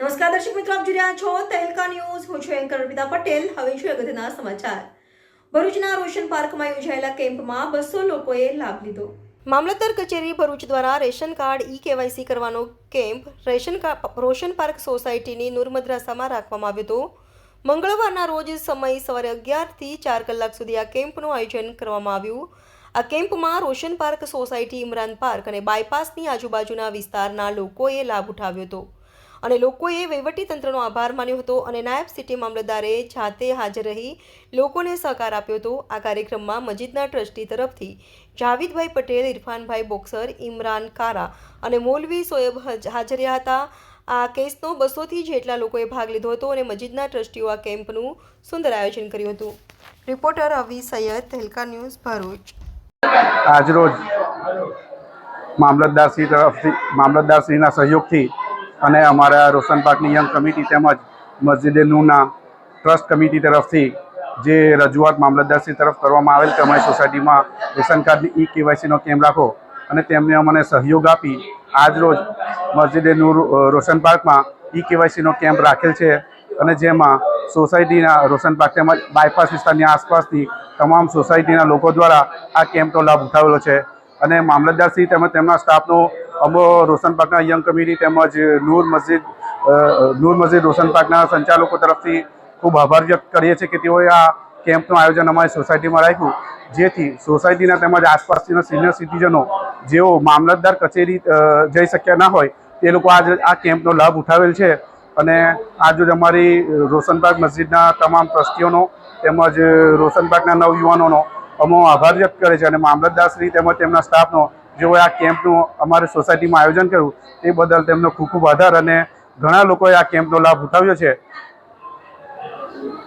નમસ્કાર દર્શક મિત્રો, આપ જોઈ રહ્યા છો તહેલકા ન્યૂઝ. હું છું એન્કર અર્પિતા પટેલ. હવે છું અગત્યના સમાચાર? ભરૂચના રોશન પાર્કમાં યોજાયેલા કેમ્પમાં બસો લોકોએ લાભ લીધો. મામલતદાર કચેરી ભરૂચ દ્વારા રેશન કાર્ડ ઈ કેવાયસી કરવાનો કેમ્પ રેશન રોશન પાર્ક સોસાયટીની નૂર મદ્રાસામાં રાખવામાં આવ્યો હતો. મંગળવારના રોજ સમય સવારે અગિયારથી ચાર કલાક સુધી આ કેમ્પનું આયોજન કરવામાં આવ્યું. આ કેમ્પમાં Roshan park society, Imran park અને બાયપાસની આજુબાજુના વિસ્તારના લોકોએ લાભ ઉઠાવ્યો હતો. અને લોકોએ વહીવટીતંત્રનો આભાર માન્યો હતો અને નાયબ સિટી મામલતદારે જાતે હાજર રહી લોકોને સહકાર આપ્યો હતો. આ કાર્યક્રમમાં મસ્જિદના ટ્રસ્ટી તરફથી જાવીદભાઈ પટેલ, ઇરફાનભાઈ બોક્સર, ઇમરાન કારા અને મૌલવી સોએબ હાજર્યા હતા. આ કેસનો બસોથી જેટલા લોકોએ ભાગ લીધો હતો અને મસ્જિદના ટ્રસ્ટીઓ આ કેમ્પનું સુંદર આયોજન કર્યું હતું. Reporter Avi Saiyed, Tehelka news Bharuch. આજરોજ મામલતદારશ્રી તરફથી, મામલતદારશ્રીના સહયોગથી અને અમારા રોશન પાર્કની યંગ કમિટી તેમજ મસ્જિદે નૂરના ટ્રસ્ટ કમિટી તરફથી જે રજૂઆત મામલતદારશ્રી તરફ કરવામાં આવેલ કે અમારી સોસાયટીમાં રેશન કાર્ડની ઈ કેવાયસીનો કેમ્પ રાખો અને તેમને અમને સહયોગ આપી આજરોજ મસ્જિદે નૂર રોશન પાર્કમાં ઈ કેવાયસીનો કેમ્પ રાખેલ છે અને જેમાં સોસાયટીના રોશન પાર્ક તેમજ બાયપાસ વિસ્તારની આસપાસની તમામ સોસાયટીના લોકો દ્વારા આ કેમ્પનો લાભ ઉઠાવેલો છે અને મામલતદારશ્રી તેમજ તેમના સ્ટાફનો અમો રોશન યંગ કમિટી તેમજ નૂર મસ્જિદ નૂર મસ્જિદ રોશન સંચાલકો તરફથી ખૂબ આભાર વ્યક્ત કરીએ છીએ કે તેઓએ આ કેમ્પનું આયોજન અમારી સોસાયટીમાં રાખ્યું, જેથી સોસાયટીના તેમજ આસપાસના સિનિયર સિટીઝનો જેઓ મામલતદાર કચેરી જઈ શક્યા ના હોય, તે લોકો આજ આ કેમ્પનો લાભ ઉઠાવેલ છે. અને આજરોજ અમારી રોશનબાગ મસ્જિદના તમામ ટ્રસ્ટીઓનો તેમજ રોશનબાગના નવયુવાનોનો અમો આભાર વ્યક્ત કરે છે અને મામલતદારશ્રી તેમજ તેમના સ્ટાફનો જેઓએ આ કેમ્પનું અમારી સોસાયટીમાં આયોજન કર્યું, તે બદલ તેમનો ખૂબ ખૂબ આભાર અને ઘણા લોકોએ આ કેમ્પનો લાભ ઉઠાવ્યો છે.